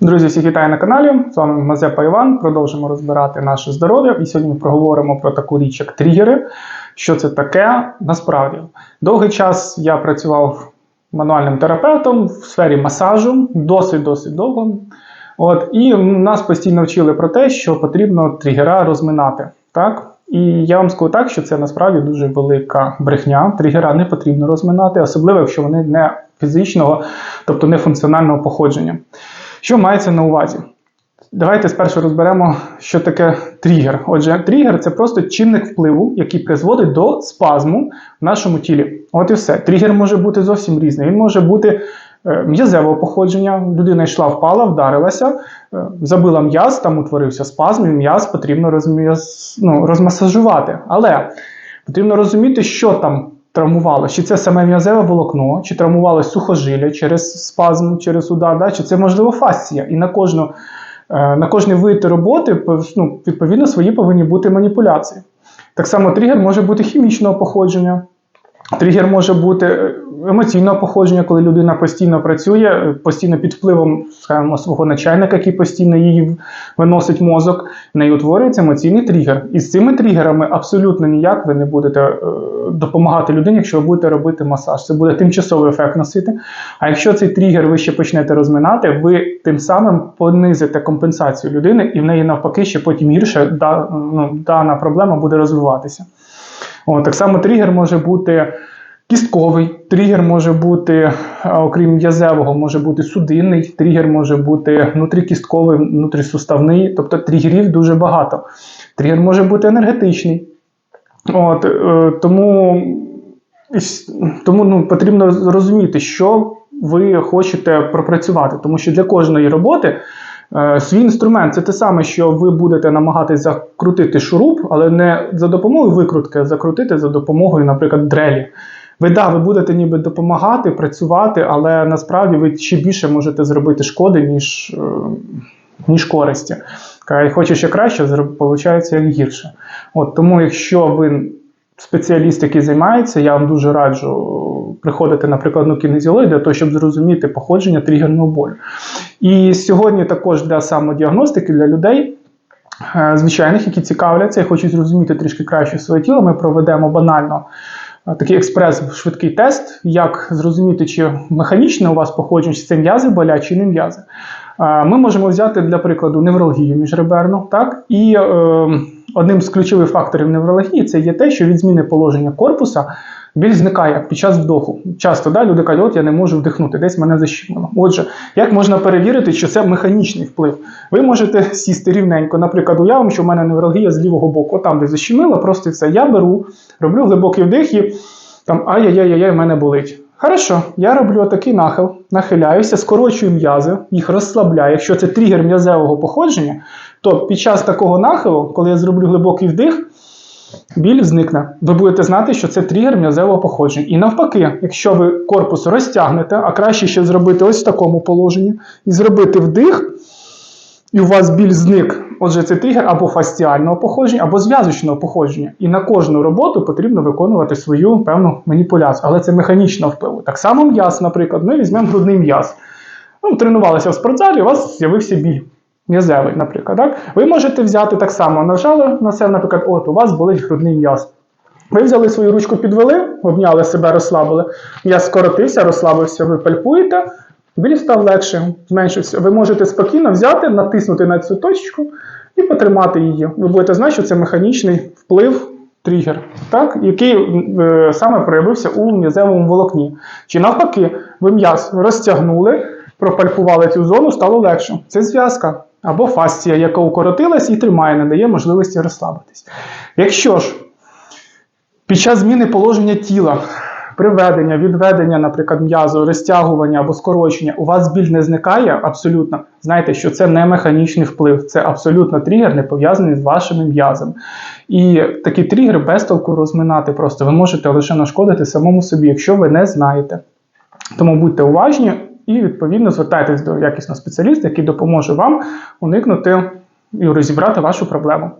Друзі, всіх вітаю на каналі. З вами Мазепа Іван. Продовжимо розбирати наше здоров'я. І сьогодні ми проговоримо про таку річ, як тригери. Що це таке? Насправді, довгий час я працював мануальним терапевтом в сфері масажу, досить-досить довго. От, і нас постійно вчили про те, що потрібно тригера розминати. Так? І я вам скажу так, що це насправді дуже велика брехня. Тригера не потрібно розминати, особливо якщо вони не фізичного, тобто не функціонального походження. Що мається на увазі? Давайте спершу розберемо, що таке тригер. Отже, тригер це просто чинник впливу, який призводить до спазму в нашому тілі. От і все. Тригер може бути зовсім різний. Він може бути е, м'язевого походження. Людина йшла, впала, вдарилася, е, забила м'яз, там утворився спазм, і м'яз потрібно розм'яз, ну, розмасажувати. Але потрібно розуміти, що там травмувало. Чи це саме м'язеве волокно, чи травмувалось сухожилля через спазм, через удар, да? чи це можливо фасція. І на кожну. Е, На кожний вид роботи ну, відповідно свої повинні бути маніпуляції. Так само тригер може бути хімічного походження, тригер може бути е, емоційного походження, коли людина постійно працює, е, постійно під впливом скажімо, свого начальника, який постійно її виносить мозок, в неї утворюється емоційний тригер. І з цими тригерами абсолютно ніяк ви не будете е, допомагати людині, якщо ви будете робити масаж. Це буде тимчасовий ефект носити. А якщо цей тригер ви ще почнете розминати, ви тим самим понизите компенсацію людини, і в неї навпаки ще потім гірше да, ну, дана проблема буде розвиватися. О, так само тригер може бути кістковий, тригер може бути, окрім м'язевого, може бути судинний, тригер може бути внутрікістковий, внутрісуставний, тобто тригерів дуже багато. Тригер може бути енергетичний. От, е, тому тому ну, потрібно розуміти, що ви хочете пропрацювати, тому що для кожної роботи. Е, Свій інструмент це те саме, що ви будете намагатись закрутити шуруп, але не за допомогою викрутки, а закрутити за допомогою, наприклад, дрелі. Ви да, ви будете ніби допомагати, працювати, але насправді ви ще більше можете зробити шкоди, ніж, е, ніж користі. І хочеш ще краще, виходить як гірше. От Тому, якщо ви спеціаліст, який займається, я вам дуже раджу приходити на прикладну кінезіологію для того, щоб зрозуміти походження тригерного болю. І сьогодні також для самодіагностики для людей. е, Звичайних, які цікавляться і хочуть зрозуміти трішки краще своє тіло, ми проведемо банально такий експрес-швидкий тест, як зрозуміти, чи механічне у вас походження, чи це м'язи болять, чи не м'язи. Ми можемо взяти для прикладу неврологію міжреберну, так і е, одним з ключових факторів неврології це є те, що від зміни положення корпуса біль зникає під час вдоху. Часто да, люди кажуть, от я не можу вдихнути, десь мене защемило. Отже, як можна перевірити, що це механічний вплив? Ви можете сісти рівненько. Наприклад, уявимо, що в мене невралгія з лівого боку, там, де защемило, просто це я беру, роблю глибокий вдих і там ай-яй-яй-яй, в мене болить. Хорошо, я роблю такий нахил, нахиляюся, скорочую м'язи, їх розслабляю. Якщо це тригер м'язевого походження, то під час такого нахилу, коли я зроблю глибокий вдих, біль зникне. Ви будете знати, що це тригер м'язевого походження. І навпаки, якщо ви корпус розтягнете, а краще ще зробити ось в такому положенні, і зробити вдих, і у вас біль зник. Отже, це тригер або фасціального походження, або зв'язочного походження. І на кожну роботу потрібно виконувати свою певну маніпуляцію. Але це механічного впливу. Так само м'яз, наприклад, ми візьмемо грудний м'яз. Ну, тренувалися в спортзалі, у вас з'явився біль. М'язевий, наприклад. Так? Ви можете взяти так само, нажали на це, наприклад, от у вас болить грудний м'яз. Ви взяли свою ручку, підвели, обняли себе, розслабили. М'яз скоротився, розслабився, ви пальпуєте, біль став легше, зменшився. Ви можете спокійно взяти, натиснути на цю точку і потримати її. Ви будете знати, що це механічний вплив. Тригер, так, який е, саме проявився у м'язевому волокні. Чи навпаки, ви м'яз розтягнули, пропальпували цю зону, стало легше. Це зв'язка або фасція, яка укоротилась і тримає, не дає можливості розслабитись. Якщо ж під час зміни положення тіла, приведення, відведення, наприклад, м'язу, розтягування або скорочення, у вас біль не зникає абсолютно, знайте, що це не механічний вплив, це абсолютно тригер, не пов'язаний з вашими м'язами. І такий тригер без толку розминати просто ви можете лише нашкодити самому собі, якщо ви не знаєте. Тому будьте уважні і відповідно звертайтесь до якісного спеціаліста, який допоможе вам уникнути і розібрати вашу проблему.